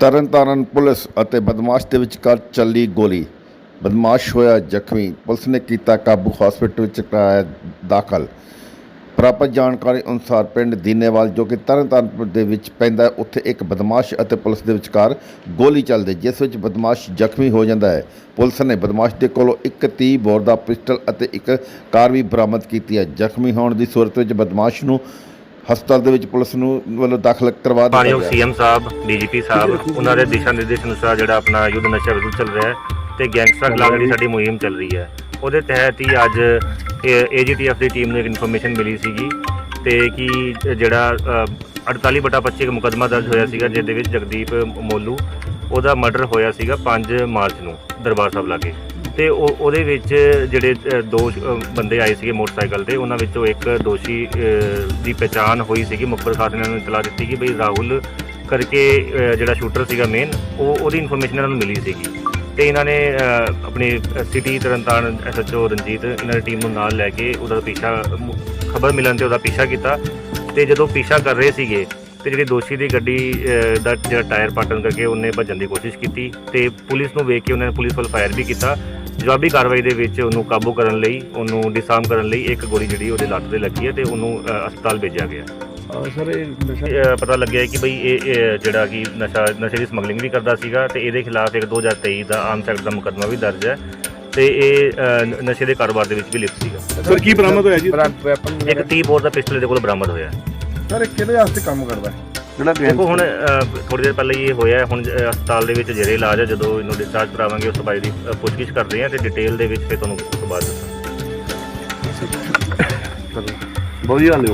Tarn Taran police ਅਤੇ ਬਦਮਾਸ਼ ਦੇ ਵਿਚਕਾਰ ਚੱਲੀ ਗੋਲੀ। ਬਦਮਾਸ਼ ਹੋਇਆ ਜ਼ਖਮੀ। ਪੁਲਿਸ ਨੇ ਕੀਤਾ ਕਾਬੂ। ਹਸਪੀਟਲ ਵਿੱਚ ਕਰਾਇਆ ਦਾਖਲ। ਪ੍ਰਾਪਤ ਜਾਣਕਾਰੀ ਅਨੁਸਾਰ ਪਿੰਡ ਦੀਨੇਵਾਲ, ਜੋ ਕਿ ਤਰਨਤਾਰਨ ਦੇ ਵਿੱਚ ਪੈਂਦਾ ਉੱਥੇ ਇੱਕ ਬਦਮਾਸ਼ ਅਤੇ ਪੁਲਿਸ ਦੇ ਵਿਚਕਾਰ ਗੋਲੀ ਚੱਲਦੀ ਜਿਸ ਵਿੱਚ ਬਦਮਾਸ਼ ਜ਼ਖਮੀ ਹੋ ਜਾਂਦਾ ਹੈ। ਪੁਲਿਸ ਨੇ ਬਦਮਾਸ਼ ਦੇ ਕੋਲੋਂ ਇੱਕ 30 ਬੋਰ ਦਾ ਪਿਸਟਲ ਅਤੇ ਇੱਕ ਕਾਰ ਵੀ ਬਰਾਮਦ ਕੀਤੀ ਹੈ। ਜ਼ਖਮੀ ਹੋਣ ਦੀ ਸੂਰਤ ਵਿੱਚ ਬਦਮਾਸ਼ ਨੂੰ ਹਸਪਤਾਲ ਦੇ ਵਿੱਚ ਪੁਲਿਸ ਨੂੰ ਵੱਲੋਂ ਦਾਖਲ ਕਰਵਾ ਦਿੱਤਾ ਮਾਨਯੋਗ ਗਿਆ। ਸੀਐਮ ਸਾਹਿਬ ਡੀਜੀਪੀ ਸਾਹਿਬ ਉਹਨਾਂ ਦੇ ਦਿਸ਼ਾ ਨਿਰਦੇਸ਼ ਅਨੁਸਾਰ ਜਿਹੜਾ ਆਪਣਾ ਯੁੱਧ ਨਸ਼ਾ ਵਿਰੁੱਧ ਚੱਲ ਰਿਹਾ ਹੈ ਤੇ ਗੈਂਗਸਟਰ ਖਿਲਾਫ ਜਿਹੜੀ ਸਾਡੀ ਮੁਹਿੰਮ ਚੱਲ ਰਹੀ ਹੈ। ਉਹਦੇ ਤਹਿਤ ਹੀ ਅੱਜ ਏਜੀਟੀਐਫ ਦੀ ਟੀਮ ਨੂੰ ਇੱਕ ਇਨਫੋਰਮੇਸ਼ਨ ਮਿਲੀ ਸੀਗੀ ਤੇ ਕਿ ਜਿਹੜਾ ਅ, 48 ਬਟਾ 25 ਇੱਕ ਮੁਕੱਦਮਾ ਦਰਜ ਹੋਇਆ ਸੀਗਾ ਜਿਹਦੇ ਵਿੱਚ ਜਗਦੀਪ ਮੋਲੂ ਉਹਦਾ ਮਰਡਰ ਹੋਇਆ ਸੀਗਾ 5 ਮਾਰਚ ਨੂੰ ਦਰਬਾਰ ਸਾਹਿਬ ਲਾਗੇ। ਤੇ ਉਹ ਉਹਦੇ ਵਿੱਚ ਜਿਹੜੇ ਦੋ ਬੰਦੇ ਆਏ ਸੀਗੇ ਮੋਟਰਸਾਈਕਲ ਤੇ, ਉਹਨਾਂ ਵਿੱਚੋਂ ਇੱਕ ਦੋਸ਼ੀ ਦੀ ਪਛਾਣ ਹੋਈ ਸੀਗੀ, ਮੁਖਬਰ ਖਾਸ ਨੇ ਨੂੰ ਇਤਲਾਹ ਦਿੱਤੀ ਕਿ ਬਈ ਰਾਹੁਲ ਕਰਕੇ ਜਿਹੜਾ ਸ਼ੂਟਰ ਸੀਗਾ ਮੇਨ ਉਹ ਉਹਦੀ ਇਨਫੋਰਮੇਸ਼ਨ ਇਹਨਾਂ ਨੂੰ ਮਿਲੀ ਸੀਗੀ। ਤੇ ਇਹਨਾਂ ਨੇ ਆਪਣੀ ਸਿਟੀ ਤਰਨਤਾਰਨ ਐਸਐਚਓ ਰਣਜੀਤ, ਇਹਨਾਂ ਦੀ ਟੀਮ ਨੂੰ ਨਾਲ ਲੈ ਕੇ ਉਹਦਾ ਪਿੱਛਾ ਖਬਰ ਮਿਲਣ ਤੇ ਉਹਦਾ ਪਿੱਛਾ ਕੀਤਾ। ਤੇ ਜਦੋਂ ਪਿੱਛਾ ਕਰ ਰਹੇ ਸੀਗੇ, ਤੇ ਜਿਹੜੀ ਦੋਸ਼ੀ ਦੀ ਗੱਡੀ ਦਾ ਜਿਹੜਾ ਟਾਇਰ ਪਾਟਣ ਕਰਕੇ ਉਹਨੇ ਭੱਜਣ ਦੀ ਕੋਸ਼ਿਸ਼ ਕੀਤੀ ਤੇ ਪੁਲਿਸ ਨੂੰ ਵੇਖ ਕੇ ਉਹਨਾਂ ਨੇ ਪੁਲਿਸ ਵੱਲ ਫਾਇਰ ਵੀ ਕੀਤਾ। ਜਵਾਬੀ ਕਾਰਵਾਈ ਦੇ ਵਿੱਚ ਉਹਨੂੰ ਕਾਬੂ ਕਰਨ ਲਈ ਉਹਨੂੰ ਡਿਸਾਰਮ ਕਰਨ ਲਈ ਇੱਕ ਗੋਲੀ ਜਿਹੜੀ ਉਹਦੇ ਲੱਤ ਤੇ ਲੱਗੀ ਹੈ ਤੇ ਉਹਨੂੰ ਅ, ਹਸਪਤਾਲ ਭੇਜਿਆ ਗਿਆ ਸਰ ਇਹ ਨਸ਼ਾ ਇਹ ਪਤਾ ਲੱਗਿਆ ਹੈ ਕਿ ਬਈ ਇਹ ਇਹ ਜਿਹੜਾ ਕਿ ਨਸ਼ਾ ਨਸ਼ੇ ਦੀ ਸਮਗਲਿੰਗ ਵੀ ਕਰਦਾ ਸੀਗਾ ਤੇ ਇਹਦੇ ਖਿਲਾਫ ਇੱਕ 2023 ਦਾ ਆਮ ਸੈਕਟ ਦਾ ਮੁਕੱਦਮਾ ਵੀ ਦਰਜ ਹੈ ਤੇ ਇਹ ਅ, ਨ- ਨਸ਼ੇ ਦੇ ਕਾਰੋਬਾਰ ਦੇ ਵਿੱਚ ਵੀ ਲਿਪਤ ਸੀਗਾ। ਸਰ ਕੀ ਬਰਾਮਦ ਹੋਇਆ ਜੀ? ਵੈਪਨ ਇੱਕ 30 ਬੋਰ ਦਾ ਪਿਸਟਲ ਇਹਦੇ ਕੋਲ ਬਰਾਮਦ ਹੋਇਆ। ਹੈ। ਸਰ ਇਹ ਕਿਹਦੇ ਵਾਸਤੇ ਕੰਮ ਕਰਦਾ ਹੈ? ਜਿਹੜਾ ਦੇਖੋ ਹੁਣ ਥੋੜੀ ਦੇਰ ਪਹਿਲਾਂ ਹੀ ਇਹ ਹੋਇਆ ਹੈ, ਹੁਣ ਜ- ਹਸਪਤਾਲ ਦੇ ਵਿੱਚ ਜਿਹੜੇ ਇਲਾਜ ਹੈ ਜਦੋਂ ਇਹਨੂੰ ਡਿਸਚਾਰਜ ਕਰਾਵਾਂਗੇ ਉਸ ਤੋਂ ਬਾਅਦ ਦੀ ਪੁੱਛਗਿੱਛ ਕਰਦੇ ਹਾਂ ਤੇ ਡਿਟੇਲ ਦੇ ਵਿੱਚ ਫਿਰ ਤੁਹਾਨੂੰ ਉਸ ਤੋਂ ਬਾਅਦ ਦੱਸਾਂਗੇ। ਬਹੁਤ ਜੀ ਹਾਲੇ